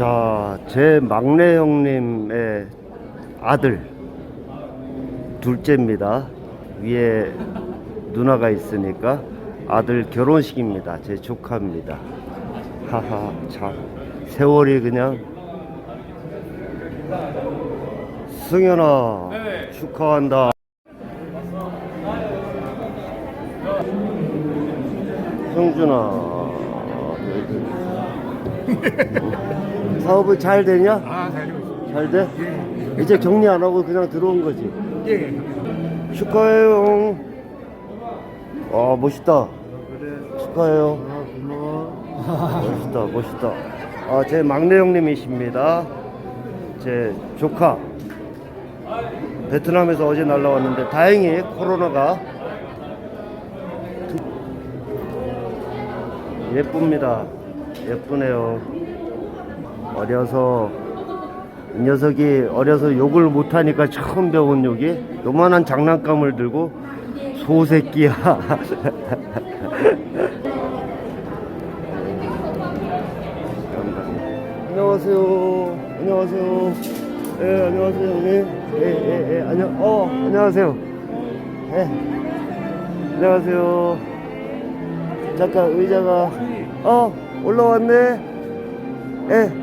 자, 제 막내 형님의 아들 둘째입니다. 위에 누나가 있으니까 아들 결혼식입니다. 제 조카입니다. 하하, 참 세월이 그냥 승현아 축하한다. 형준아 사업은 잘 되냐? 아, 잘 되고 있습니다. 잘 돼? 이제 격리 안 하고 그냥 들어온 거지. 예. 축하해요. 아 멋있다. 축하해요. 멋있다, 멋있다. 아, 제 막내 형님이십니다. 제 조카. 베트남에서 어제 날라왔는데 다행히 코로나가 예쁩니다. 예쁘네요. 어려서 이 녀석이 어려서 욕을 못하니까 처음 배운 욕이 요만한 장난감을 들고 소새끼야. 안녕하세요. 안녕하세요. 예, 안녕하세요, 형님. 예, 예, 예, 안녕, 어, 안녕하세요. 예, 안녕하세요. 잠깐 의자가, 어, 올라왔네. 예.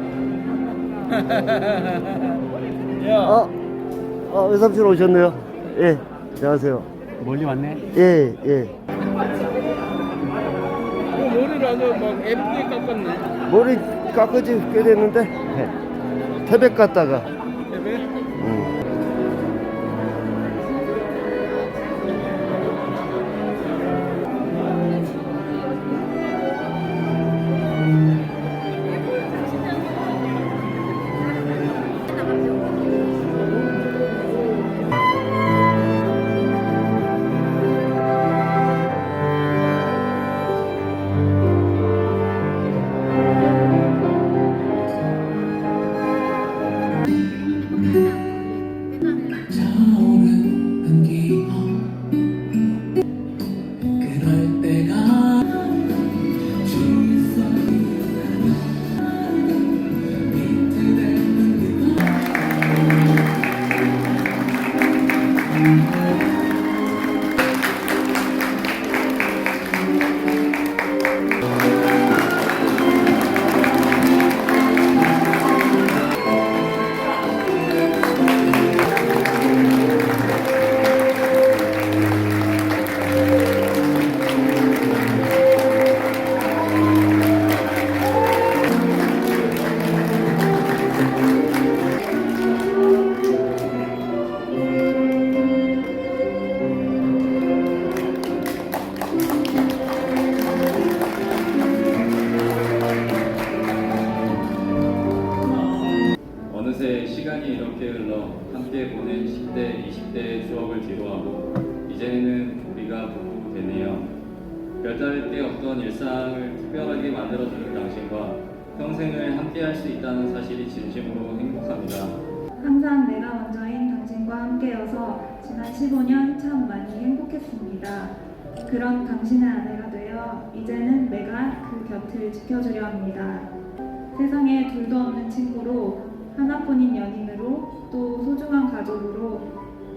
어, 어, 외삼촌 오셨네요. 예, 안녕하세요. 멀리 왔네. 예, 예. 어, 머리를 아주 막 예쁘게 깎았네. 머리 깎아지 꽤 됐는데, 예. 태백 갔다가, 그 사실이 진심으로 행복합니다. 항상 내가 먼저인 당신과 함께여서 지난 15년 참 많이 행복했습니다. 그런 당신의 아내가 되어 이제는 내가 그 곁을 지켜주려 합니다. 세상에 둘도 없는 친구로 하나뿐인 연인으로 또 소중한 가족으로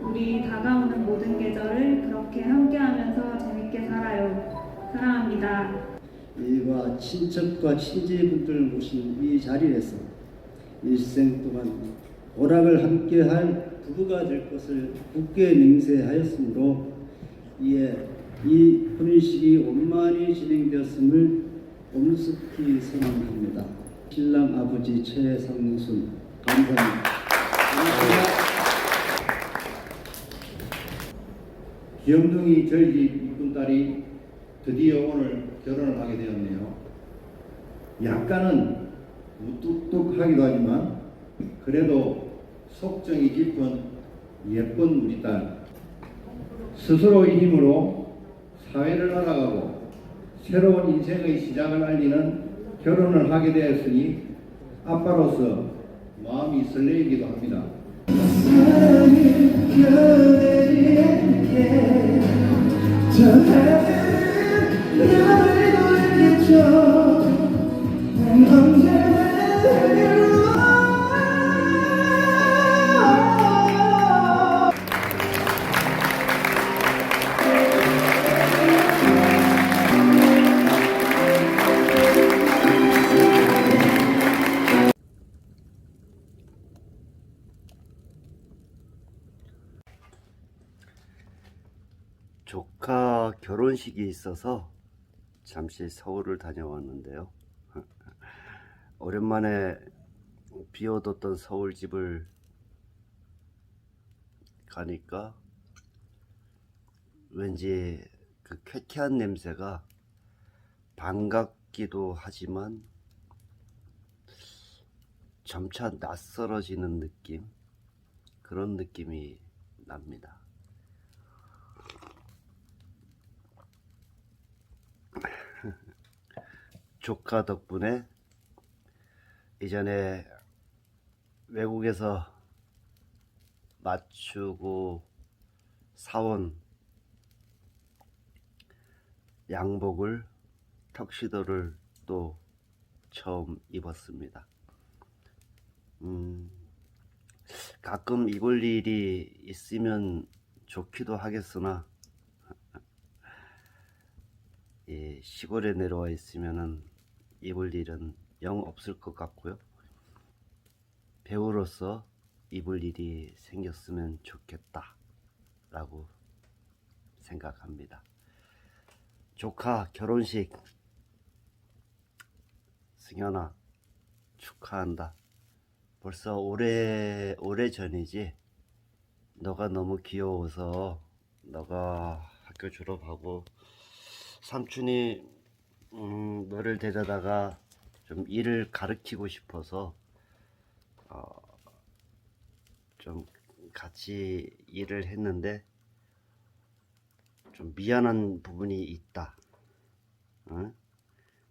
우리 다가오는 모든 계절을 그렇게 함께하면서 재밌게 살아요. 사랑합니다. 이와 친척과 친지분들 모신 이 자리에서 일생 동안 오락을 함께할 부부가 될 것을 굳게 맹세하였으므로 이에 이 혼인식이 원만히 진행되었음을 엄숙히 선언합니다. 신랑 아버지 최성순 감사합니다. 귀염둥이 저희 집 이쁜 딸이 드디어 오늘 결혼을 하게 되었네요. 약간은 무뚝뚝하기도 하지만 그래도 속정이 깊은 예쁜 우리 딸. 스스로의 힘으로 사회를 알아가고 새로운 인생의 시작을 알리는 결혼을 하게 되었으니 아빠로서 마음이 설레이기도 합니다. 언제나 결혼식이 있어서 잠시 서울을 다녀왔는데요. 오랜만에 비워뒀던 서울 집을 가니까 왠지 그 쾌쾌한 냄새가 반갑기도 하지만 점차 낯설어지는 느낌 그런 느낌이 납니다. 조카 덕분에 이전에 외국에서 맞추고 사온 양복을 턱시도를 또 처음 입었습니다. 음, 가끔 입을 일이 있으면 좋기도 하겠으나 이 시골에 내려와 있으면은 입을 일은 영 없을 것 같고요. 배우로서 입을 일이 생겼으면 좋겠다 라고 생각합니다. 조카 결혼식 승현아 축하한다. 벌써 오래 오래 전이지. 너가 너무 귀여워서 너가 학교 졸업하고 삼촌이 음, 너를 데려다가 좀 일을 가르치고 싶어서 어, 좀 같이 일을 했는데 좀 미안한 부분이 있다. 응?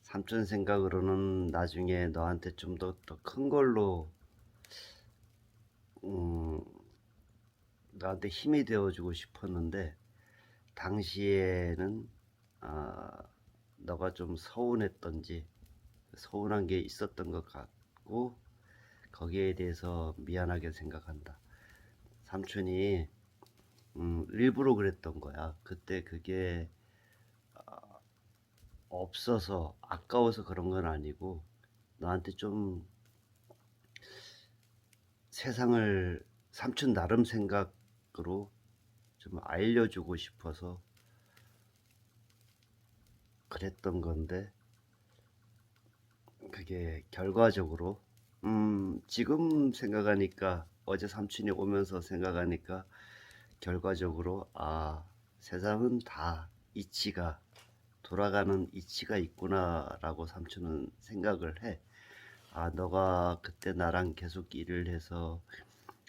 삼촌 생각으로는 나중에 너한테 좀 더 더 큰 걸로 음, 나한테 힘이 되어주고 싶었는데 당시에는 아, 너가 좀 서운했던지 서운한 게 있었던 것 같고 거기에 대해서 미안하게 생각한다. 삼촌이 음, 일부러 그랬던 거야. 그때 그게 아, 없어서 아까워서 그런 건 아니고 나한테 좀 세상을 삼촌 나름 생각으로 좀 알려주고 싶어서 그랬던 건데 그게 결과적으로 음 지금 생각하니까 어제 삼촌이 오면서 생각하니까 결과적으로 아 세상은 다 이치가 돌아가는 이치가 있구나라고 삼촌은 생각을 해. 아 너가 그때 나랑 계속 일을 해서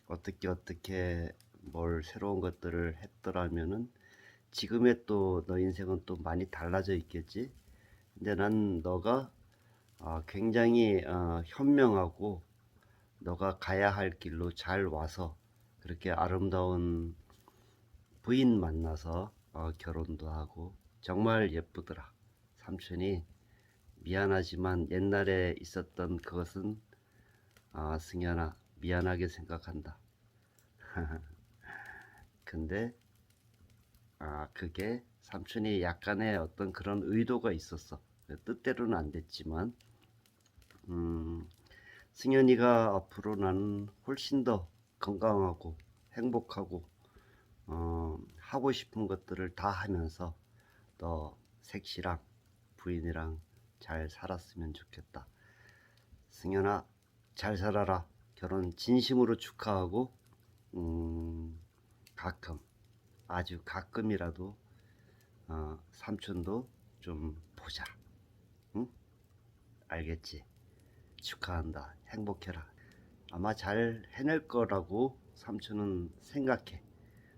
어떻게 어떻게 뭘 새로운 것들을 했더라면은 지금의 또 너 인생은 또 많이 달라져 있겠지. 근데 난 너가 어, 굉장히 어, 현명하고 너가 가야 할 길로 잘 와서 그렇게 아름다운 부인 만나서 어, 결혼도 하고 정말 예쁘더라. 삼촌이 미안하지만 옛날에 있었던 그것은 아, 승현아 미안하게 생각한다. 근데 아 그게 삼촌이 약간의 어떤 그런 의도가 있었어. 뜻대로는 안 됐지만 음, 승현이가 앞으로 나는 훨씬 더 건강하고 행복하고 어, 하고 싶은 것들을 다 하면서 너 색시랑 부인이랑 잘 살았으면 좋겠다. 승현아 잘 살아라. 결혼 진심으로 축하하고 음, 가끔 아주 가끔이라도 어, 삼촌도 좀 보자. 응? 알겠지? 축하한다. 행복해라. 아마 잘 해낼 거라고 삼촌은 생각해.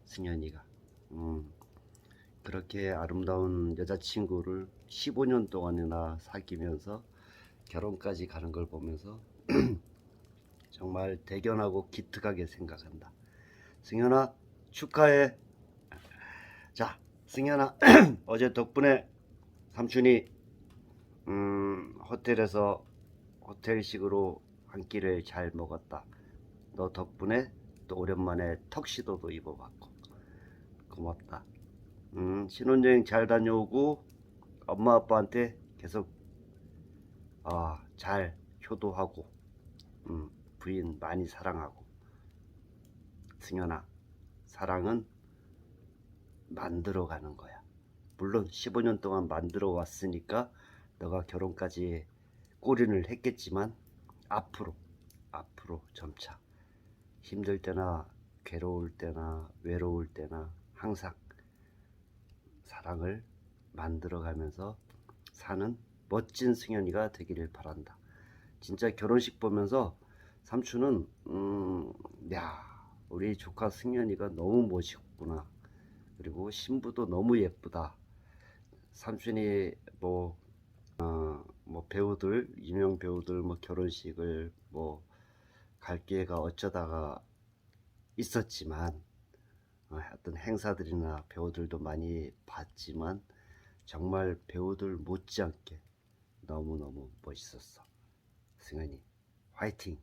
승현이가. 음, 그렇게 아름다운 여자친구를 15년 동안이나 사귀면서 결혼까지 가는 걸 보면서 정말 대견하고 기특하게 생각한다. 승현아 축하해. 자, 승현아 어제 덕분에 삼촌이 음, 호텔에서 호텔식으로 한 끼를 잘 먹었다. 너 덕분에 또 오랜만에 턱시도도 입어봤고 고맙다. 음, 신혼여행 잘 다녀오고 엄마 아빠한테 계속 아, 잘 효도하고 음, 부인 많이 사랑하고 승현아 사랑은 만들어 가는 거야. 물론 15년 동안 만들어 왔으니까 너가 결혼까지 꼬리를 했겠지만 앞으로 앞으로 점차 힘들 때나 괴로울 때나 외로울 때나 항상 사랑을 만들어 가면서 사는 멋진 승현이가 되기를 바란다. 진짜 결혼식 보면서 삼촌은 음, 야 우리 조카 승현이가 너무 멋있구나. 그리고 신부도 너무 예쁘다. 삼촌이 뭐, 어, 뭐 배우들 유명 배우들 뭐 결혼식을 뭐 갈 기회가 어쩌다가 있었지만 어, 어떤 행사들이나 배우들도 많이 봤지만 정말 배우들 못지않게 너무너무 멋있었어. 승현이 화이팅!